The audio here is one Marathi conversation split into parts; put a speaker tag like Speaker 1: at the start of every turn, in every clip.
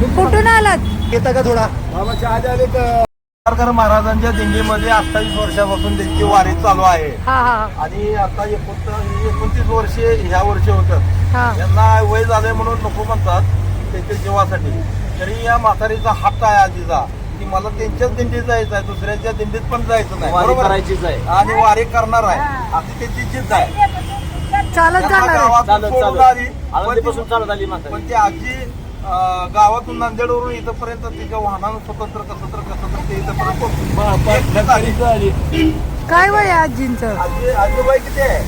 Speaker 1: कुठून आलात?
Speaker 2: येता का थोडा?
Speaker 3: सावरकर महाराजांच्या दिंडीमध्ये अठ्ठावीस वर्षापासून त्यांची वारी चालू आहे.
Speaker 1: हा हा
Speaker 3: आणि आता एकोणतीस एकोणतीस वर्षे ह्या वर्षी होतात.
Speaker 1: हा.
Speaker 3: यांना वय झालंय म्हणून नको म्हणतात त्यांच्या जीवासाठी. तरी या म्हातारीचा हट्ट आहे आजीचा. की मला त्यांच्याच दिंडीत जायचं आहे दुसऱ्याच्या दिंडीत पण जायचं नाही.
Speaker 2: वारी
Speaker 3: बरोबर? आहे?
Speaker 2: करायचीच आहे.
Speaker 3: आणि वारी करणार आहे. अशी त्यांची जिद्द आहे.
Speaker 1: चालत
Speaker 3: त्यांना
Speaker 1: जाणार आहे.
Speaker 3: गावातून
Speaker 2: चालत
Speaker 3: सोडून आली. पण
Speaker 2: आळंदीपासून
Speaker 3: ती-
Speaker 2: चालत आली म्हातारी.
Speaker 3: पण ती आजी गावातून नांदेडवरून इथपर्यंत तिच्या वाहनानं स्वतंत्र कसं तर कसं तर ते इथपर्यंत एकटीच आली.
Speaker 1: काय वय आहे आजींचं?
Speaker 3: आजी आजोबाई किती आहे?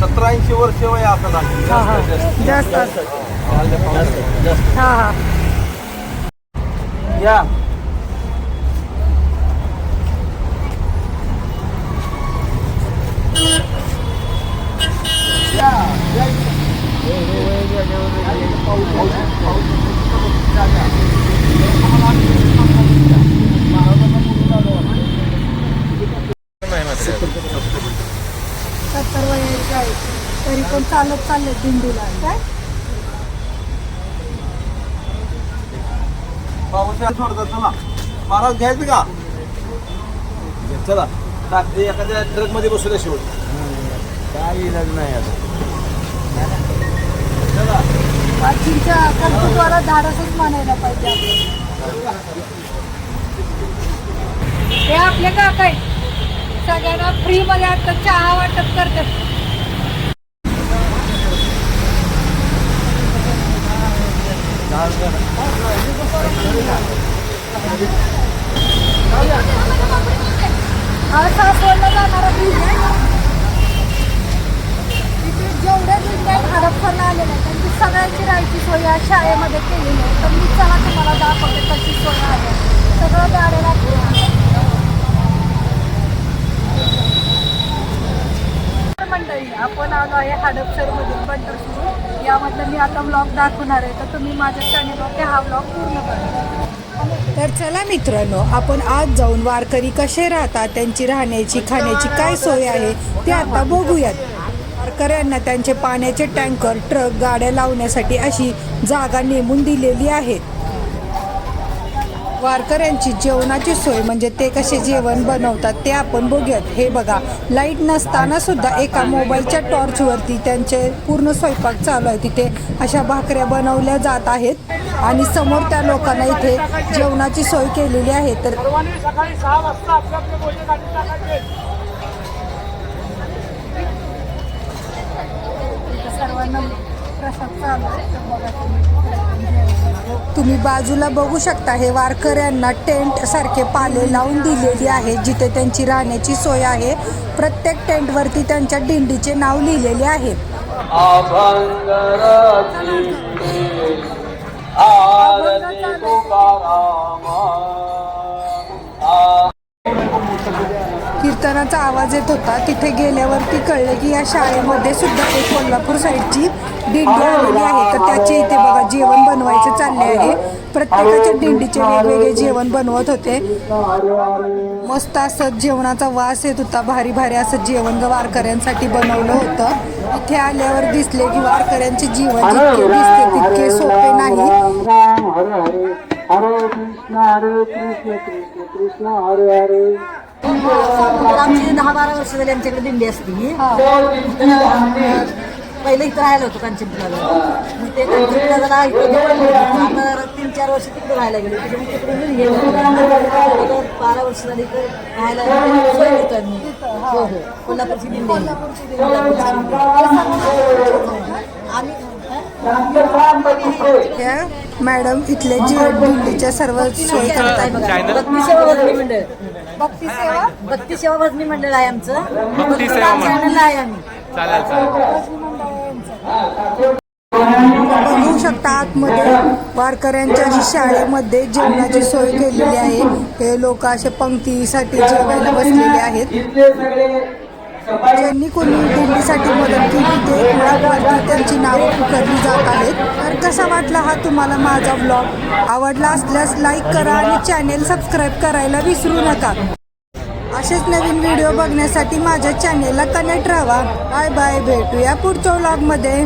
Speaker 3: सतरा ऐंशी वर्ष वय असं
Speaker 1: हा हा. जास्त. असत हा हा.
Speaker 2: या
Speaker 1: सत्तर वयाचे आहे तरी पण चालत चालले दिंडीला. काय?
Speaker 3: महाराज घ्यायचं का?
Speaker 2: चला. एखाद्या ट्रकमध्ये बसू शेवट. काय इलाज नाही आता.
Speaker 3: चला.
Speaker 1: आजींच्या कर्तृत्वाला धाडसच मानायला पाहिजे आपण. हे आपले काका सगळ्यांना फ्री मध्ये आता चहा वाटप करतात. सासवडला जाणारा ब्रिज आहे तिथे जेवढ्या दिंड्या हडपसरला आलेल्या आहेत त्यांची सगळ्यांची राहायची सोय या शाळेमध्ये केलेली आहे तर मी चला तुम्हाला दाखवते कशी सोय आहे सगळं गाड्या लागते मंडळी आपण आलो आहे हडपसरमधील पंढरपूर यामधलं मी आता ब्लॉग दाखवणार आहे. तर तुम्ही माझ्या चॅनेलवरती हा ब्लॉग पूर्ण करा. तर चला मित्रांनो आपण आज जाऊन वारकरी कसे राहतात त्यांची राहण्याची खाण्याची काय सोय आहे ते आता बघूयात. वारकऱ्यांना त्यांचे पाण्याचे टँकर ट्रक गाड्या लावण्यासाठी अशी जागा नेमून दिलेली आहे. वारकऱ्यांची जेवणाची सोय म्हणजे ते कसे जेवण बनवतात ते आपण बघूयात. हे बघा लाइट नसताना सुद्धा एका मोबाईलच्या टॉर्चवरती त्यांचे पूर्ण स्वयंपाक चालू आहे. तिथे अशा भाकऱ्या बनवल्या जात आहेत. आणि समोर त्या लोकांना इथे जेवणाची सोय केलेली आहे. तर सर्वांना प्रसाद चालू आहे. तुम्ही. बाजूला बघू शकता हे वारकऱ्यांना टेंट सारखे पाले लावून दिलेली आहे जिथे त्यांची राहण्याची सोय आहे प्रत्येक टेंटवरती त्यांच्या दिंडीचे नाव लिहिलेले आहे कीर्तनाचा आवाज येत होता. तिथे गेल्यावरती कळलं की या शाळेमध्ये सुद्धा एक कोल्हापूर साईडची दिंडी आलेली आहे. तर त्याचे इथे बघा जेवण बनवायचे चालले आहे. प्रत्येकाच्या दिंडीचे वेगवेगळे जेवण बनवत होते. मस्त असं जेवणाचा वास येत होता. भारी भारी असं जेवण वारकऱ्यांसाठी बनवलं होतं. इथे आल्यावर दिसले की वारकऱ्यांचे जीवन जितके दिसते तितके सोपे नाही.
Speaker 4: हरे कृष्ण हरे कृष्ण कृष्ण कृष्ण हरे हरे
Speaker 5: आमची दहा बारा वर्ष झाली आमच्याकडे दिंडी असती. पहिले इथं राहायला होतो कांचनपुराला मग ते कांचनपुराला. आता तीन चार वर्ष तिकडे राहायला गेलो. त्याच्यामुळे तिकडे बारा वर्ष झाली राहायला होतो आम्ही. हो हो. कोल्हापूरची दिंडी. कोल्हापूरची दिंडी. आम्ही
Speaker 1: मॅडम इथले जे दिंडीच्या सर्व सोय करतात
Speaker 5: भक्ती सेवा भजनी मंडळ. भक्ती सेवा भक्ती सेवा भजनी मंडळ आहे आमचं. भक्ती चॅनल आहे आम्ही.
Speaker 1: बघू शकता आतमध्ये वारकऱ्यांच्या शाळेमध्ये जेवणाची सोय केलेली आहे. हे लोक असे पंक्तीसाठी जेवायला बसलेले आहेत. ज्यांनी कोणी दिल्लीसाठी मदत केली ते मुळात त्यांची नावं पुकारली जात आहेत. तर कसा वाटला हा तुम्हाला माझा ब्लॉग आवडला असल्यास लाईक करा आणि चॅनेल सबस्क्राईब करायला विसरू नका. असेच नवीन व्हिडिओ बघण्यासाठी माझ्या चॅनेलला कनेक्ट राहा. बाय बाय भेटूया पुढच्या व्लॉगमध्ये